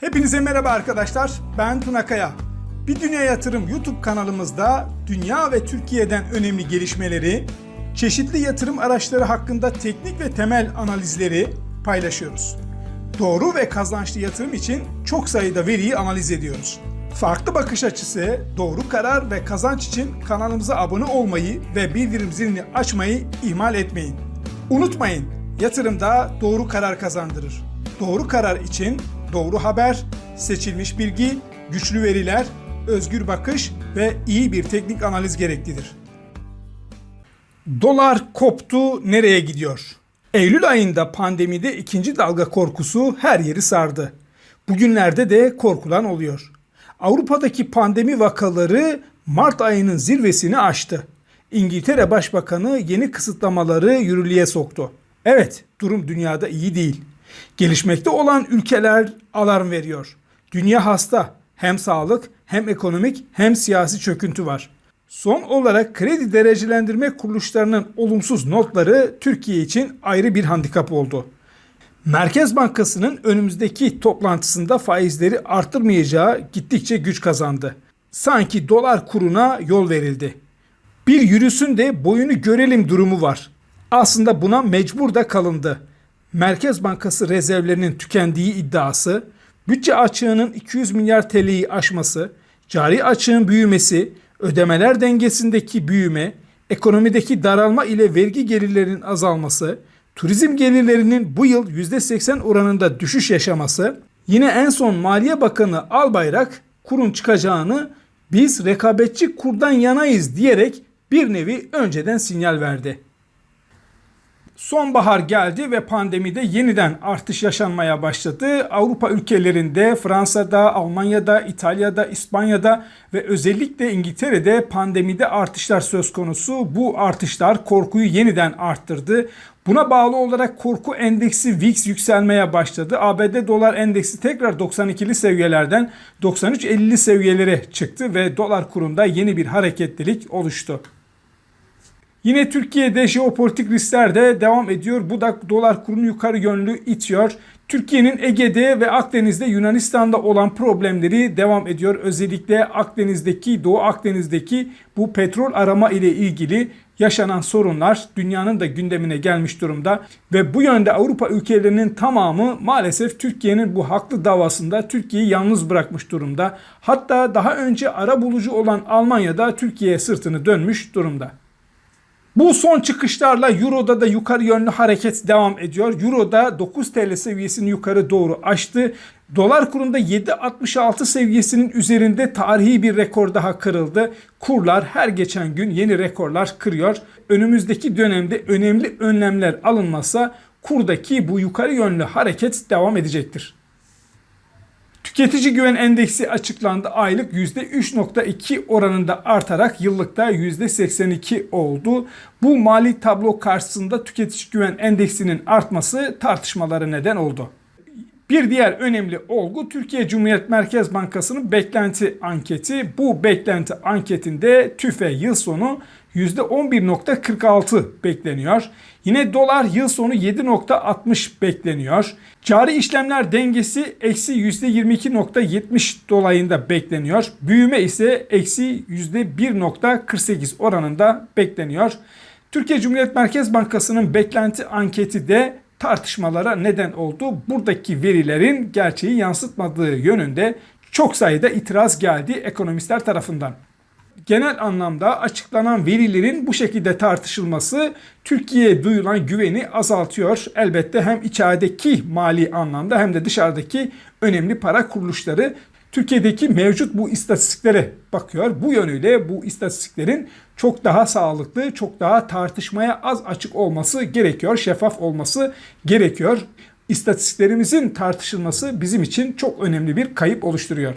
Hepinize merhaba arkadaşlar. Ben Tuna Kaya. Bir Dünya Yatırım YouTube kanalımızda dünya ve Türkiye'den önemli gelişmeleri, çeşitli yatırım araçları hakkında teknik ve temel analizleri paylaşıyoruz. Doğru ve kazançlı yatırım için çok sayıda veriyi analiz ediyoruz. Farklı bakış açısı, doğru karar ve kazanç için kanalımıza abone olmayı ve bildirim zilini açmayı ihmal etmeyin. Unutmayın, yatırımda doğru karar kazandırır. Doğru karar için doğru haber, seçilmiş bilgi, güçlü veriler, özgür bakış ve iyi bir teknik analiz gereklidir. Dolar koptu nereye gidiyor? Eylül ayında pandemide ikinci dalga korkusu her yeri sardı. Bugünlerde de korkulan oluyor. Avrupa'daki pandemi vakaları Mart ayının zirvesini aştı. İngiltere Başbakanı yeni kısıtlamaları yürürlüğe soktu. Evet, durum dünyada iyi değil. Gelişmekte olan ülkeler alarm veriyor. Dünya hasta. Hem sağlık, hem ekonomik, hem siyasi çöküntü var. Son olarak kredi derecelendirme kuruluşlarının olumsuz notları Türkiye için ayrı bir handikap oldu. Merkez Bankası'nın önümüzdeki toplantısında faizleri arttırmayacağı gittikçe güç kazandı. Sanki dolar kuruna yol verildi. Bir yürüsün de boyunu görelim durumu var. Aslında buna mecbur da kalındı. Merkez Bankası rezervlerinin tükendiği iddiası, bütçe açığının 200 milyar TL'yi aşması, cari açığın büyümesi, ödemeler dengesindeki büyüme, ekonomideki daralma ile vergi gelirlerinin azalması, turizm gelirlerinin bu yıl %80 oranında düşüş yaşaması, yine en son Maliye Bakanı Albayrak kurun çıkacağını biz rekabetçi kurdan yanayız diyerek bir nevi önceden sinyal verdi. Sonbahar geldi ve pandemide yeniden artış yaşanmaya başladı. Avrupa ülkelerinde, Fransa'da, Almanya'da, İtalya'da, İspanya'da ve özellikle İngiltere'de pandemide artışlar söz konusu. Bu artışlar korkuyu yeniden arttırdı. Buna bağlı olarak korku endeksi VIX yükselmeye başladı. ABD dolar endeksi tekrar 92'li seviyelerden 93.50'li seviyelere çıktı ve dolar kurunda yeni bir hareketlilik oluştu. Yine Türkiye'de jeopolitik riskler de devam ediyor. Bu da dolar kurunu yukarı yönlü itiyor. Türkiye'nin Ege'de ve Akdeniz'de Yunanistan'da olan problemleri devam ediyor. Özellikle Akdeniz'deki, Doğu Akdeniz'deki bu petrol arama ile ilgili yaşanan sorunlar dünyanın da gündemine gelmiş durumda ve bu yönde Avrupa ülkelerinin tamamı maalesef Türkiye'nin bu haklı davasında Türkiye'yi yalnız bırakmış durumda. Hatta daha önce ara bulucu olan Almanya'da Türkiye'ye sırtını dönmüş durumda. Bu son çıkışlarla Euro'da da yukarı yönlü hareket devam ediyor. Euro'da 9 TL seviyesini yukarı doğru aştı. Dolar kurunda 7.66 seviyesinin üzerinde tarihi bir rekor daha kırıldı. Kurlar her geçen gün yeni rekorlar kırıyor. Önümüzdeki dönemde önemli önlemler alınmazsa kurdaki bu yukarı yönlü hareket devam edecektir. Tüketici güven endeksi açıklandı. Aylık %3.2 oranında artarak yıllıkta %82 oldu. Bu mali tablo karşısında tüketici güven endeksinin artması tartışmalara neden oldu. Bir diğer önemli olgu Türkiye Cumhuriyet Merkez Bankası'nın beklenti anketi. Bu beklenti anketinde TÜFE yıl sonu %11.46 bekleniyor. Yine dolar yıl sonu 7.60 bekleniyor. Cari işlemler dengesi eksi %22.70 dolayında bekleniyor. Büyüme ise eksi %1.48 oranında bekleniyor. Türkiye Cumhuriyet Merkez Bankası'nın beklenti anketi de tartışmalara neden oldu. Buradaki verilerin gerçeği yansıtmadığı yönünde çok sayıda itiraz geldi ekonomistler tarafından genel anlamda açıklanan verilerin bu şekilde tartışılması Türkiye'ye duyulan güveni azaltıyor. Elbette hem içerideki mali anlamda hem de dışarıdaki önemli para kuruluşları Türkiye'deki mevcut bu istatistiklere bakıyor. Bu yönüyle bu istatistiklerin çok daha sağlıklı, çok daha tartışmaya az açık olması gerekiyor, şeffaf olması gerekiyor. İstatistiklerimizin tartışılması bizim için çok önemli bir kayıp oluşturuyor.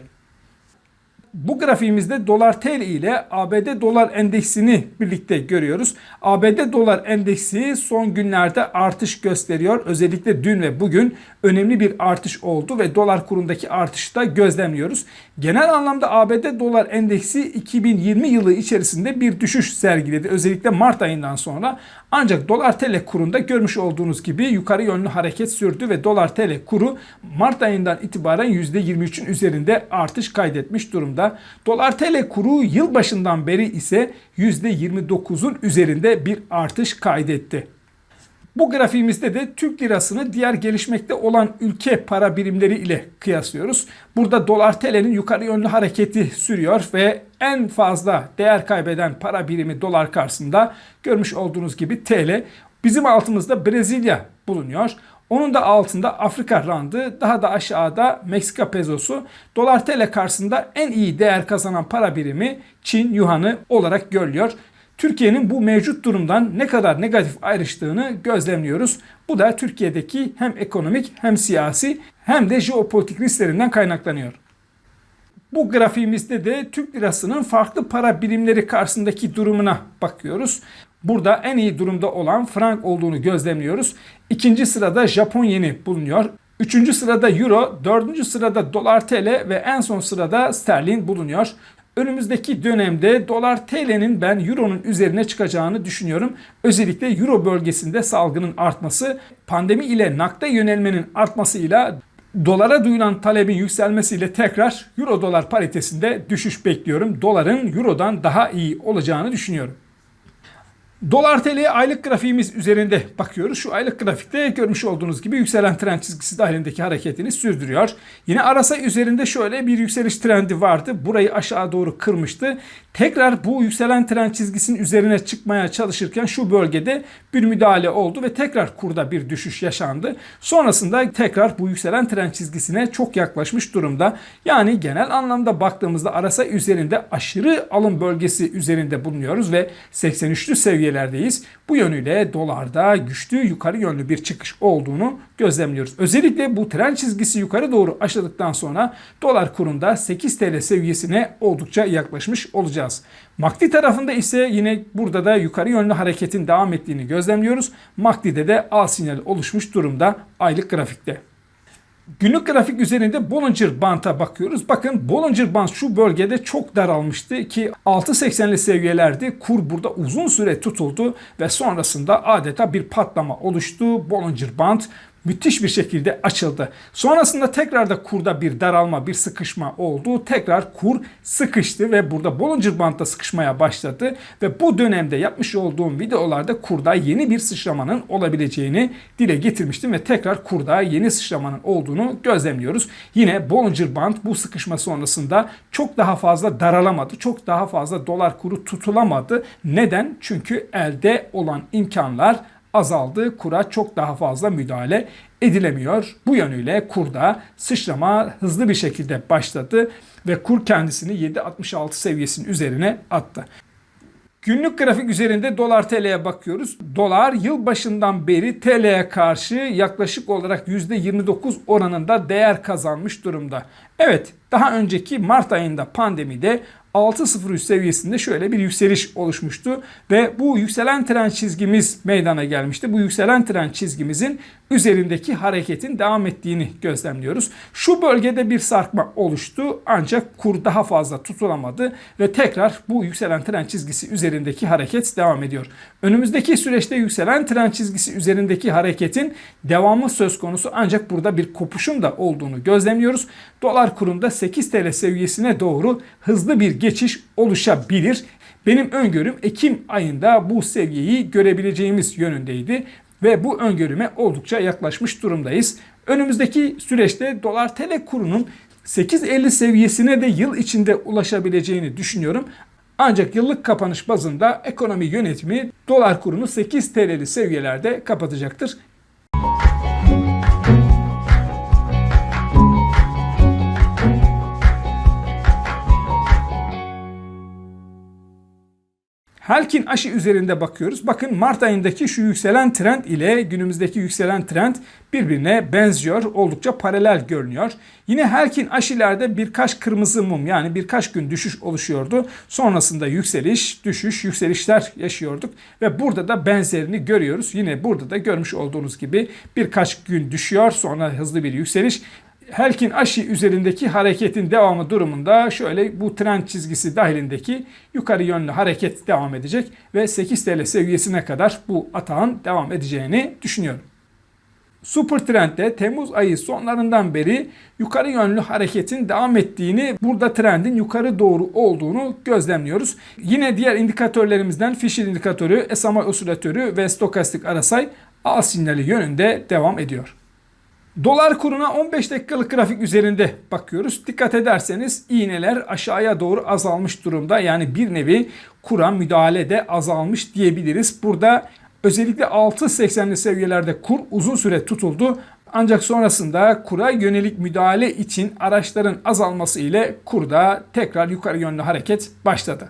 Bu grafiğimizde dolar TL ile ABD dolar endeksini birlikte görüyoruz. ABD dolar endeksi son günlerde artış gösteriyor. Özellikle dün ve bugün önemli bir artış oldu ve dolar kurundaki artışı da gözlemliyoruz. Genel anlamda ABD dolar endeksi 2020 yılı içerisinde bir düşüş sergiledi. Özellikle Mart ayından sonra. Ancak dolar TL kurunda görmüş olduğunuz gibi yukarı yönlü hareket sürdü ve dolar TL kuru Mart ayından itibaren %23'ün üzerinde artış kaydetmiş durumda. Dolar TL kuru yılbaşından beri ise %29'un üzerinde bir artış kaydetti. Bu grafiğimizde de Türk lirasını diğer gelişmekte olan ülke para birimleri ile kıyaslıyoruz. Burada dolar TL'nin yukarı yönlü hareketi sürüyor ve en fazla değer kaybeden para birimi dolar karşısında görmüş olduğunuz gibi TL. Bizim altımızda Brezilya bulunuyor. Onun da altında Afrika randı, daha da aşağıda Meksika pezosu. Dolar TL karşısında en iyi değer kazanan para birimi Çin yuanı olarak görülüyor. Türkiye'nin bu mevcut durumdan ne kadar negatif ayrıştığını gözlemliyoruz. Bu da Türkiye'deki hem ekonomik hem siyasi hem de jeopolitik risklerinden kaynaklanıyor. Bu grafiğimizde de Türk lirasının farklı para birimleri karşısındaki durumuna bakıyoruz. Burada en iyi durumda olan frank olduğunu gözlemliyoruz. İkinci sırada Japon yeni bulunuyor. Üçüncü sırada Euro, dördüncü sırada Dolar TL ve en son sırada Sterlin bulunuyor. Önümüzdeki dönemde dolar TL'nin ben euronun üzerine çıkacağını düşünüyorum. Özellikle euro bölgesinde salgının artması, pandemi ile nakde yönelmenin artmasıyla dolara duyulan talebin yükselmesiyle tekrar euro dolar paritesinde düşüş bekliyorum. Doların eurodan daha iyi olacağını düşünüyorum. Dolar TL aylık grafiğimiz üzerinde bakıyoruz. Şu aylık grafikte görmüş olduğunuz gibi yükselen trend çizgisi dahilindeki hareketini sürdürüyor. Yine arasa üzerinde şöyle bir yükseliş trendi vardı. Burayı aşağı doğru kırmıştı. Tekrar bu yükselen trend çizgisinin üzerine çıkmaya çalışırken şu bölgede bir müdahale oldu ve tekrar kurda bir düşüş yaşandı. Sonrasında tekrar bu yükselen trend çizgisine çok yaklaşmış durumda. Yani genel anlamda baktığımızda arasa üzerinde aşırı alım bölgesi üzerinde bulunuyoruz ve 83'lü seviyelerdeyiz. Bu yönüyle dolarda güçlü yukarı yönlü bir çıkış olduğunu gözlemliyoruz. Özellikle bu trend çizgisi yukarı doğru aşıldıktan sonra dolar kurunda 8 TL seviyesine oldukça yaklaşmış olacağız. MACD tarafında ise yine burada da yukarı yönlü hareketin devam ettiğini gözlemliyoruz. MACD'de de al sinyali oluşmuş durumda aylık grafikte. Günlük grafik üzerinde Bollinger Band'a bakıyoruz. Bakın Bollinger Band şu bölgede çok daralmıştı ki 6.80'li seviyelerdi. Kur burada uzun süre tutuldu ve sonrasında adeta bir patlama oluştu. Bollinger Band müthiş bir şekilde açıldı. Sonrasında tekrar da kurda bir daralma, bir sıkışma oldu. Tekrar kur sıkıştı ve burada Bollinger Band'da sıkışmaya başladı ve bu dönemde yapmış olduğum videolarda kurda yeni bir sıçramanın olabileceğini dile getirmiştim ve tekrar kurda yeni sıçramanın olduğunu gözlemliyoruz. Yine Bollinger Band bu sıkışma sonrasında çok daha fazla daralamadı. Çok daha fazla dolar kuru tutulamadı. Neden? Çünkü elde olan imkanlar azaldı. Kura çok daha fazla müdahale edilemiyor. Bu yönüyle kurda sıçrama hızlı bir şekilde başladı ve kur kendisini 7.66 seviyesinin üzerine attı. Günlük grafik üzerinde dolar TL'ye bakıyoruz. Dolar yıl başından beri TL'ye karşı yaklaşık olarak %29 oranında değer kazanmış durumda. Evet daha önceki Mart ayında pandemide 6.03 seviyesinde şöyle bir yükseliş oluşmuştu ve bu yükselen trend çizgimiz meydana gelmişti. Bu yükselen trend çizgimizin üzerindeki hareketin devam ettiğini gözlemliyoruz. Şu bölgede bir sarkma oluştu ancak kur daha fazla tutulamadı ve tekrar bu yükselen trend çizgisi üzerindeki hareket devam ediyor. Önümüzdeki süreçte yükselen trend çizgisi üzerindeki hareketin devamı söz konusu ancak burada bir kopuşun da olduğunu gözlemliyoruz. Dolar kurunda 8 TL seviyesine doğru hızlı bir geçiş oluşabilir. Benim öngörüm Ekim ayında bu seviyeyi görebileceğimiz yönündeydi ve bu öngörüme oldukça yaklaşmış durumdayız. Önümüzdeki süreçte dolar TL kurunun 8.50 seviyesine de yıl içinde ulaşabileceğini düşünüyorum. Ancak yıllık kapanış bazında ekonomi yönetimi dolar kurunu 8 TL'li seviyelerde kapatacaktır. Herkin aşı üzerinde bakıyoruz. Bakın Mart ayındaki şu yükselen trend ile günümüzdeki yükselen trend birbirine benziyor. Oldukça paralel görünüyor. Yine Herkin aşilerde birkaç kırmızı mum yani birkaç gün düşüş oluşuyordu. Sonrasında yükseliş, düşüş, yükselişler yaşıyorduk. Ve burada da benzerini görüyoruz. Yine burada da görmüş olduğunuz gibi birkaç gün düşüyor. Sonra hızlı bir yükseliş. Helkin aşı üzerindeki hareketin devamı durumunda şöyle bu trend çizgisi dahilindeki yukarı yönlü hareket devam edecek ve 8 TL seviyesine kadar bu atağın devam edeceğini düşünüyorum. Super Trend'de Temmuz ayı sonlarından beri yukarı yönlü hareketin devam ettiğini, burada trendin yukarı doğru olduğunu gözlemliyoruz. Yine diğer indikatörlerimizden Fisher indikatörü, SMA osilatörü ve stokastik arasay al sinyali yönünde devam ediyor. Dolar kuruna 15 dakikalık grafik üzerinde bakıyoruz. Dikkat ederseniz iğneler aşağıya doğru azalmış durumda. Yani bir nevi kura müdahale de azalmış diyebiliriz. Burada özellikle 6.80'li seviyelerde kur uzun süre tutuldu. Ancak sonrasında kura yönelik müdahale için araçların azalması ile kurda tekrar yukarı yönlü hareket başladı.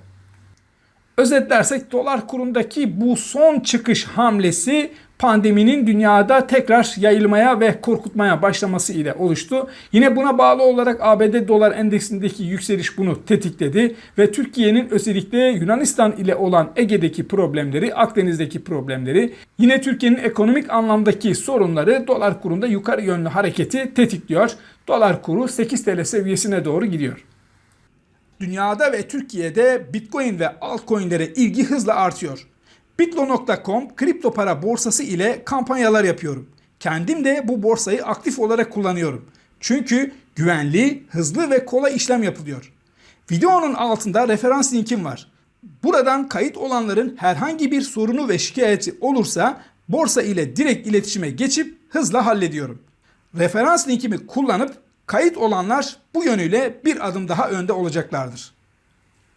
Özetlersek dolar kurundaki bu son çıkış hamlesi pandeminin dünyada tekrar yayılmaya ve korkutmaya başlaması ile oluştu. Yine buna bağlı olarak ABD dolar endeksindeki yükseliş bunu tetikledi ve Türkiye'nin özellikle Yunanistan ile olan Ege'deki problemleri, Akdeniz'deki problemleri, yine Türkiye'nin ekonomik anlamdaki sorunları dolar kurunda yukarı yönlü hareketi tetikliyor. Dolar kuru 8 TL seviyesine doğru gidiyor. Dünyada ve Türkiye'de Bitcoin ve altcoin'lere ilgi hızla artıyor. Bitlo.com kripto para borsası ile kampanyalar yapıyorum. Kendim de bu borsayı aktif olarak kullanıyorum. Çünkü güvenli, hızlı ve kolay işlem yapılıyor. Videonun altında referans linkim var. Buradan kayıt olanların herhangi bir sorunu ve şikayeti olursa borsa ile direkt iletişime geçip hızla hallediyorum. Referans linkimi kullanıp kayıt olanlar bu yönüyle bir adım daha önde olacaklardır.